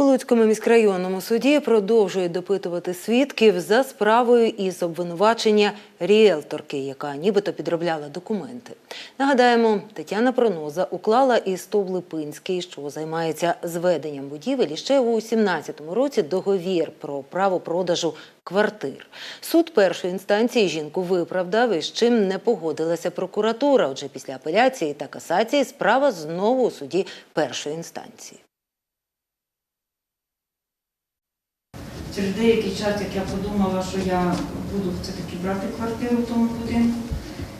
У Луцькому міськрайонному суді продовжують допитувати свідків за справою із обвинувачення ріелторки, яка нібито підробляла документи. Нагадаємо, Тетяна Проноза уклала із ТОВ Липинський, що займається зведенням будівель, ще у 17-му році договір про право продажу квартир. Суд першої інстанції жінку виправдав, із чим не погодилася прокуратура. Отже, після апеляції та касації справа знову у суді першої інстанції. Через деякий час, як я подумала, що я буду все-таки брати квартиру в тому будинку,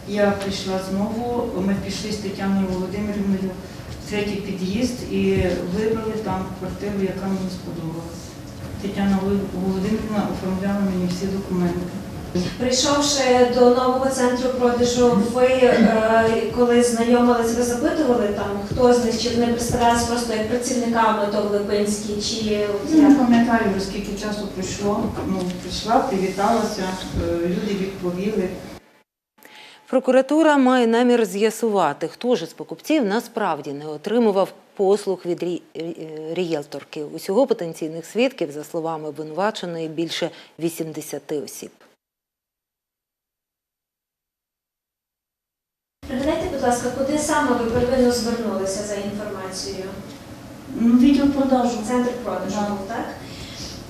я прийшла знову, ми пішли з Тетяною Володимирівною в третій під'їзд і вибрали там квартиру, яка мені сподобалася. Тетяна Володимирівна оформляла мені всі документи. Прийшовши до нового центру продажу, ви е, коли знайомились, ви запитували там, хто з них, чи вони представлялися просто як працівниками ТОВ Липинський, чи Я не як? пам'ятаю, вже скільки часу пройшло. Ну, прийшла, привіталася, е, люди відповіли. Прокуратура має намір з'ясувати, хто ж із покупців насправді не отримував послуг від рі- рі- рієлторки. Усього потенційних свідків, за словами обвинуваченої, більше 80 осіб. Будь ласка, куди саме ви первинно звернулися за інформацією? Ну, відділ продажу. Центр продажу Да. був, так?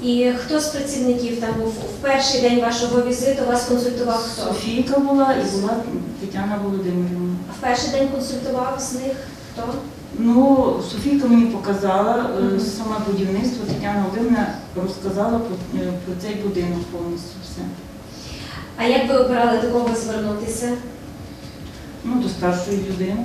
І хто з працівників там був в перший день вашого візиту вас консультував хто? Софійка була і була Тетяна Володимирівна. А в перший день консультував з них хто? Ну, Софійка мені показала е, Мгм. саме будівництво, Тетяна Володимирівна розказала про, е, про цей будинок повністю все. А як ви обирали до кого звернутися? Ну, до старшої людини.